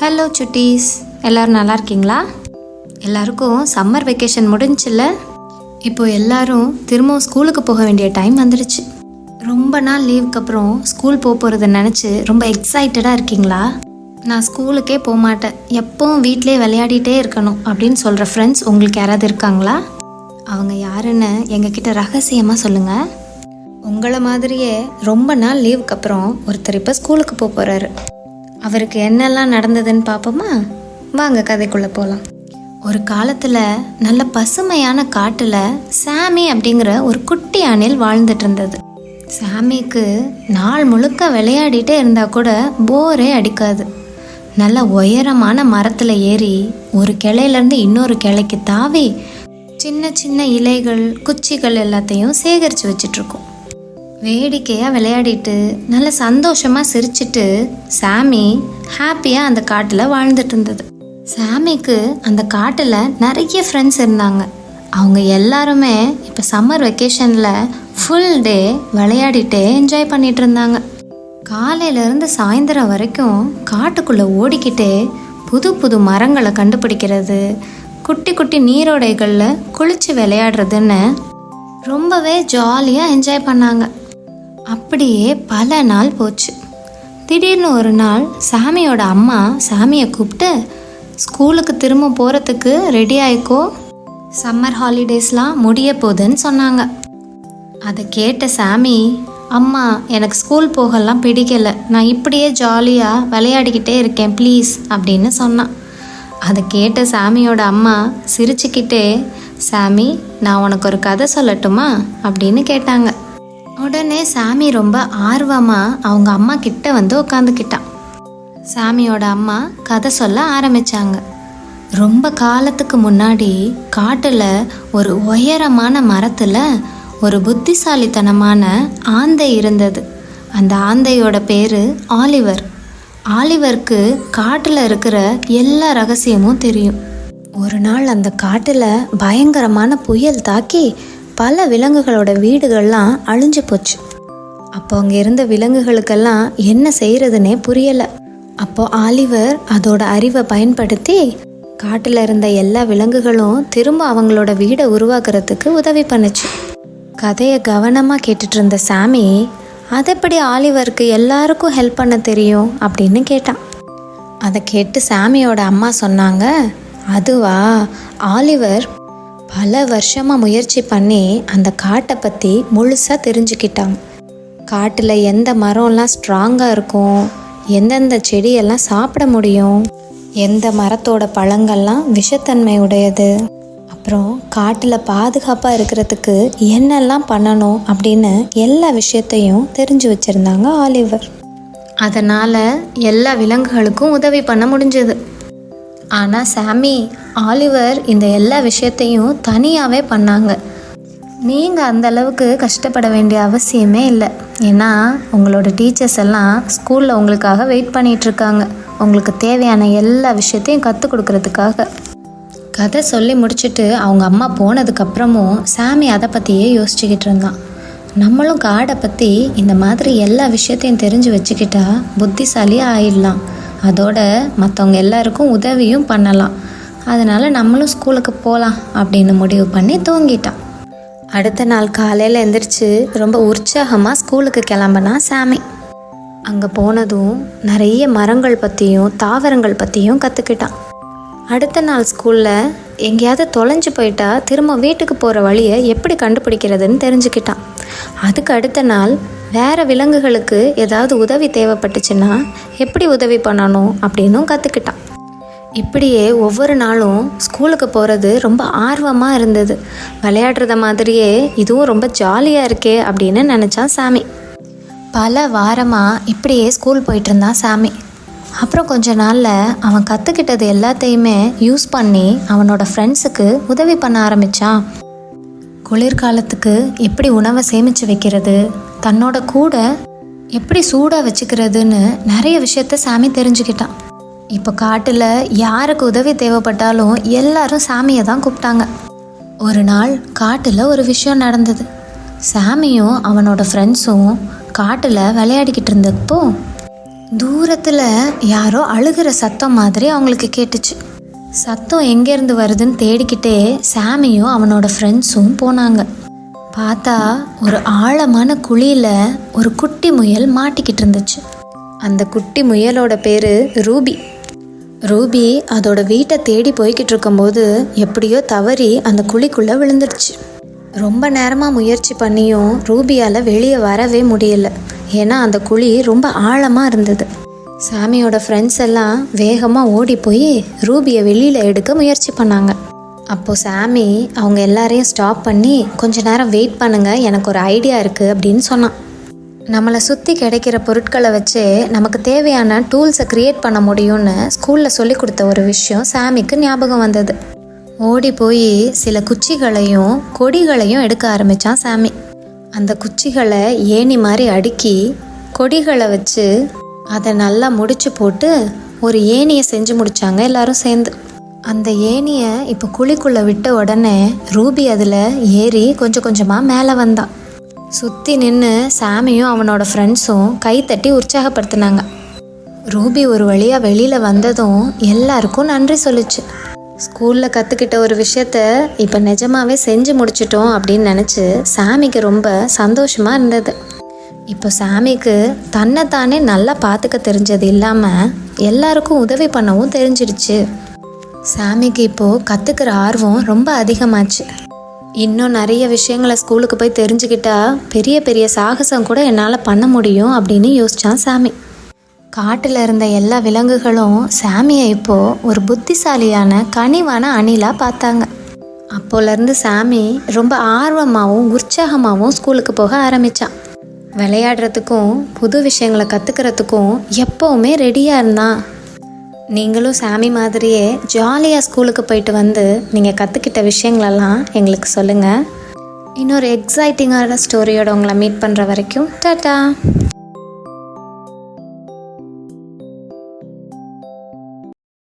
Hello சுட்டீஸ் எல்லோரும் நல்லா இருக்கீங்களா? எல்லாருக்கும் சம்மர் வெக்கேஷன் முடிஞ்சில்ல இப்போது எல்லாரும் திரும்பவும் ஸ்கூலுக்கு போக வேண்டிய டைம் வந்துடுச்சு. ரொம்ப நாள் லீவுக்கு அப்புறம் ஸ்கூல் போக போகிறத நினச்சி ரொம்ப எக்ஸைட்டடாக இருக்கீங்களா? நான் ஸ்கூலுக்கே போக மாட்டேன். எப்பவும் வீட்டிலே விளையாடிட்டே இருக்கணும் அப்படின்னு சொல்கிற ஃப்ரெண்ட்ஸ் உங்களுக்கு யாராவது இருக்காங்களா? அவங்க யாருன்னு எங்ககிட்ட ரகசியமாக சொல்லுங்கள் உங்களை மாதிரியே ரொம்ப நாள் லீவுக்கு அப்புறம் ஒருத்தர் இப்போ ஸ்கூலுக்கு போக போகிறாரு அவருக்கு என்னெல்லாம் நடந்ததுன்னு பார்ப்போமா வாங்க கதைக்குள்ளே போகலாம் ஒரு காலத்தில் நல்ல பசுமையான காட்டில் சாமி அப்படிங்கிற ஒரு குட்டி அணில் வாழ்ந்துட்டு இருந்தது. சாமிக்கு நாள் முழுக்க விளையாடிட்டே இருந்தால் கூட போரே அடிக்காது. நல்ல உயரமான மரத்தில் ஏறி ஒரு கிளையிலேருந்து இன்னொரு கிளைக்கு தாவி சின்ன சின்ன இலைகள் குச்சிகள் எல்லாத்தையும் சேகரித்து வச்சிட்ருக்கோம் வேடிக்கையாக விளையாடிட்டு நல்ல சந்தோஷமாக சிரிச்சிட்டு சாமி ஹாப்பியாக அந்த காட்டில் வாழ்ந்துட்டு இருந்தது. சாமிக்கு அந்த காட்டில் நிறைய ஃப்ரெண்ட்ஸ் இருந்தாங்க. அவங்க எல்லாருமே இப்போ சம்மர் வெக்கேஷனில் ஃபுல் டே விளையாடிட்டே என்ஜாய் பண்ணிட்டு இருந்தாங்க. காலையிலேருந்து சாயந்தரம் வரைக்கும் காட்டுக்குள்ளே ஓடிக்கிட்டே புது புது மரங்களை கண்டுபிடிக்கிறது குட்டி குட்டி நீரோடைகளில் குளித்து விளையாடுறதுன்னு ரொம்பவே ஜாலியாக என்ஜாய் பண்ணாங்க. அப்படியே பல நாள் போச்சு. திடீர்னு ஒரு நாள் சாமியோட அம்மா சாமியை கூப்பிட்டு ஸ்கூலுக்கு திரும்ப போகிறதுக்கு ரெடி ஆயிக்கோ. சம்மர் ஹாலிடேஸ்லாம் முடிய போகுதுன்னு சொன்னாங்க. அதை கேட்ட சாமி அம்மா எனக்கு ஸ்கூல் போகலாம் பிடிக்கல. நான் இப்படியே ஜாலியாக விளையாடிக்கிட்டே இருக்கேன் ப்ளீஸ் அப்படின்னு சொன்னான். அதை கேட்ட சாமியோட அம்மா சிரிச்சுக்கிட்டே சாமி நான் உனக்கு ஒரு கதை சொல்லட்டுமா? அப்படின்னு கேட்டாங்க. உடனே சாமி ரொம்ப ஆர்வமாக அவங்க அம்மா கிட்ட வந்து உட்காந்துக்கிட்டான் சாமியோட அம்மா கதை சொல்ல ஆரம்பிச்சாங்க. ரொம்ப காலத்துக்கு முன்னாடி காட்டில் ஒரு உயரமான மரத்தில் ஒரு புத்திசாலித்தனமான ஆந்தை இருந்தது. அந்த ஆந்தையோட பேர் ஆலிவர். ஆலிவருக்கு காட்டில் இருக்கிற எல்லா ரகசியமும் தெரியும். ஒரு நாள் அந்த காட்டில் பயங்கரமான புயல் தாக்கி பல விலங்குகளோட வீடுகள்லாம் அழிஞ்சு போச்சு. அப்போ அங்கே இருந்த விலங்குகளுக்கெல்லாம் என்ன செய்கிறதுனே புரியலை. அப்போ ஆலிவர் அதோட அறிவை பயன்படுத்தி காட்டில் இருந்த எல்லா விலங்குகளும் திரும்ப அவங்களோட வீடை உருவாக்குறதுக்கு உதவி பண்ணுச்சு. கதையை கவனமாக கேட்டுட்டு இருந்த சாமி அதெப்படி ஆலிவருக்கு எல்லாருக்கும் ஹெல்ப் பண்ண தெரியும்? அப்படின்னு கேட்டான். அதை கேட்டு சாமியோட அம்மா சொன்னாங்க அதுவா ஆலிவர் பல வருஷமாக முயற்சி பண்ணி அந்த காட்டை பற்றி முழுசாக தெரிஞ்சுக்கிட்டாங்க காட்டில் எந்த மரம்லாம் ஸ்ட்ராங்காக இருக்கும் எந்தெந்த செடியெல்லாம் சாப்பிட முடியும் எந்த மரத்தோட பழங்கள்லாம் விஷத்தன்மை உடையது. அப்புறம் காட்டில் பாதுகாப்பாக இருக்கிறதுக்கு என்னெல்லாம் பண்ணணும் அப்படின்னு எல்லா விஷயத்தையும் தெரிஞ்சு வச்சுருந்தாங்க ஆலிவர். அதனால் எல்லா விலங்குகளுக்கும் உதவி பண்ண முடிஞ்சது. ஆனால் சாமி ஆலிவர் இந்த எல்லா விஷயத்தையும் தனியாகவே பண்ணாங்க. நீங்கள் அந்த அளவுக்கு கஷ்டப்பட வேண்டிய அவசியமே இல்லை. ஏன்னா உங்களோட டீச்சர்ஸ் எல்லாம் ஸ்கூலில் உங்களுக்காக வெயிட் பண்ணிகிட்ருக்காங்க உங்களுக்கு தேவையான எல்லா விஷயத்தையும் கற்றுக் கொடுக்கறதுக்காக. கதை சொல்லி முடிச்சுட்டு அவங்க அம்மா போனதுக்கப்புறமும் சாமி அதை பற்றியே யோசிச்சுக்கிட்டு இருந்தான். நம்மளும் காடை பற்றி இந்த மாதிரி எல்லா விஷயத்தையும் தெரிஞ்சு வச்சுக்கிட்டா புத்திசாலியாக ஆயிடலாம். அதோட மற்றவங்க எல்லாருக்கும் உதவியும் பண்ணலாம். அதனால் நம்மளும் ஸ்கூலுக்கு போகலாம் அப்படின்னு முடிவு பண்ணி தூங்கிட்டான் அடுத்த நாள் காலையில் எந்திரிச்சு ரொம்ப உற்சாகமாக ஸ்கூலுக்கு கிளம்புனா சாமி. அங்கே போனதும் நிறைய மரங்கள் பற்றியும் தாவரங்கள் பற்றியும் கற்றுக்கிட்டான் அடுத்த நாள் ஸ்கூலில் எங்கேயாவது தொலைஞ்சு போயிட்டா திரும்ப வீட்டுக்கு போகிற வழியை எப்படி கண்டுபிடிக்கிறதுன்னு தெரிஞ்சுக்கிட்டான் அதுக்கு அடுத்த நாள் வேறு விலங்குகளுக்கு ஏதாவது உதவி தேவைப்பட்டுச்சுன்னா எப்படி உதவி பண்ணணும் அப்படின்னும் கற்றுக்கிட்டான் இப்படியே ஒவ்வொரு நாளும் ஸ்கூலுக்கு போகிறது ரொம்ப ஆர்வமாக இருந்தது. விளையாடுறத மாதிரியே இதுவும் ரொம்ப ஜாலியாக இருக்கே அப்படின்னு நினச்சான் சாமி. பல வாரமாக இப்படியே ஸ்கூல் போயிட்டு இருந்தான் சாமி. அப்புறம் கொஞ்ச நாளில் அவன் கற்றுக்கிட்டது எல்லாத்தையுமே யூஸ் பண்ணி அவனோட ஃப்ரெண்ட்ஸுக்கு உதவி பண்ண ஆரம்பித்தான் குளிர்காலத்துக்கு எப்படி உணவை சேமித்து வைக்கிறது தன்னோட கூட எப்படி சூடாக வச்சுக்கிறதுன்னு நிறைய விஷயத்த சாமி தெரிஞ்சுக்கிட்டான். இப்போ காட்டில் யாருக்கு உதவி தேவைப்பட்டாலும் எல்லாரும் சாமியை தான் கூப்பிட்டாங்க. ஒரு நாள் காட்டில் ஒரு விஷயம் நடந்தது. சாமியும் அவனோட ஃப்ரெண்ட்ஸும் காட்டில் விளையாடிக்கிட்டு இருந்தப்போ தூரத்தில் யாரோ அழுகிற சத்தம் மாதிரி அவங்களுக்கு கேட்டுச்சு. சத்தம் எங்கேருந்து வருதுன்னு தேடிக்கிட்டே சாமியும் அவனோட ஃப்ரெண்ட்ஸும் போனாங்க. பார்த்தா ஒரு ஆழமான குழியில் ஒரு குட்டி முயல் மாட்டிக்கிட்டு இருந்துச்சு. அந்த குட்டி முயலோட பேர் ரூபி. ரூபி அதோட வீட்டை தேடி போய்கிட்டு இருக்கும்போது எப்படியோ தவறி அந்த குழிக்குள்ளே விழுந்துடுச்சு. ரொம்ப நேரமாக முயற்சி பண்ணியும் ரூபியால் வெளியே வரவே முடியல. ஏன்னா அந்த குழி ரொம்ப ஆழமாக இருந்தது. சாமியோட ஃப்ரெண்ட்ஸ் எல்லாம் வேகமாக ஓடி போய் ரூபியை வெளியில் எடுக்க முயற்சி பண்ணாங்க. அப்போது சாமி அவங்க எல்லாரையும் ஸ்டாப் பண்ணி கொஞ்ச நேரம் வெயிட் பண்ணுங்க எனக்கு ஒரு ஐடியா இருக்குது அப்படின்னு சொன்னான். நம்மளை சுற்றி கிடைக்கிற பொருட்களை வச்சு நமக்கு தேவையான டூல்ஸை க்ரியேட் பண்ண முடியும்னு ஸ்கூலில் சொல்லி கொடுத்த ஒரு விஷயம் சாமிக்கு ஞாபகம் வந்தது. ஓடி போய் சில குச்சிகளையும் கொடிகளையும் எடுக்க ஆரம்பித்தான் சாமி. அந்த குச்சிகளை ஏணி மாதிரி அடுக்கி கொடிகளை வச்சு அதை நல்லா முடிச்சு போட்டு ஒரு ஏணியை செஞ்சு முடித்தாங்க எல்லாரும் சேர்ந்து. அந்த ஏணியை இப்போ குழிக்குள்ளே விட்ட உடனே ரூபி அதில் ஏறி கொஞ்சம் கொஞ்சமாக மேலே வந்தான் சுற்றி நின்று சாமியும் அவனோட ஃப்ரெண்ட்ஸும் கைத்தட்டி உற்சாகப்படுத்தினாங்க. ரூபி ஒரு வழியாக வெளியில் வந்ததும் எல்லாருக்கும் நன்றி சொல்லுச்சு. ஸ்கூலில் கற்றுக்கிட்ட ஒரு விஷயத்த இப்போ நிஜமாகவே செஞ்சு முடிச்சிட்டோம் அப்படின்னு நினச்சி சாமிக்கு ரொம்ப சந்தோஷமாக இருந்தது. இப்போ சாமிக்கு தன்னைத்தானே நல்லா பார்த்துக்க தெரிஞ்சது இல்லாமல் எல்லாருக்கும் உதவி பண்ணவும் தெரிஞ்சிடுச்சு. சாமிக்கு இப்போது கற்றுக்கிற ஆர்வம் ரொம்ப அதிகமாச்சு. இன்னும் நிறைய விஷயங்களை ஸ்கூலுக்கு போய் தெரிஞ்சுக்கிட்டா பெரிய பெரிய சாகசம் கூட என்னால் பண்ண முடியும் அப்படின்னு யோசித்தான் சாமி. காட்டில் இருந்த எல்லா விலங்குகளும் சாமியை இப்போ ஒரு புத்திசாலியான கனிவான அணிலாக பார்த்தாங்க. அப்போலேருந்து சாமி ரொம்ப ஆர்வமாகவும் உற்சாகமாகவும் ஸ்கூலுக்கு போக ஆரம்பித்தான் விளையாடுறதுக்கும் புது விஷயங்களை கற்றுக்கிறதுக்கும் எப்போவுமே ரெடியாக இருந்தான். நீங்களும் சாமி மாதிரியே ஜாலியாக ஸ்கூலுக்கு போயிட்டு வந்து நீங்கள் கற்றுக்கிட்ட விஷயங்களெல்லாம் எங்களுக்கு சொல்லுங்கள் இன்னொரு எக்ஸைட்டிங்கான ஸ்டோரியோட உங்களை மீட் பண்ணுற வரைக்கும் டாட்டா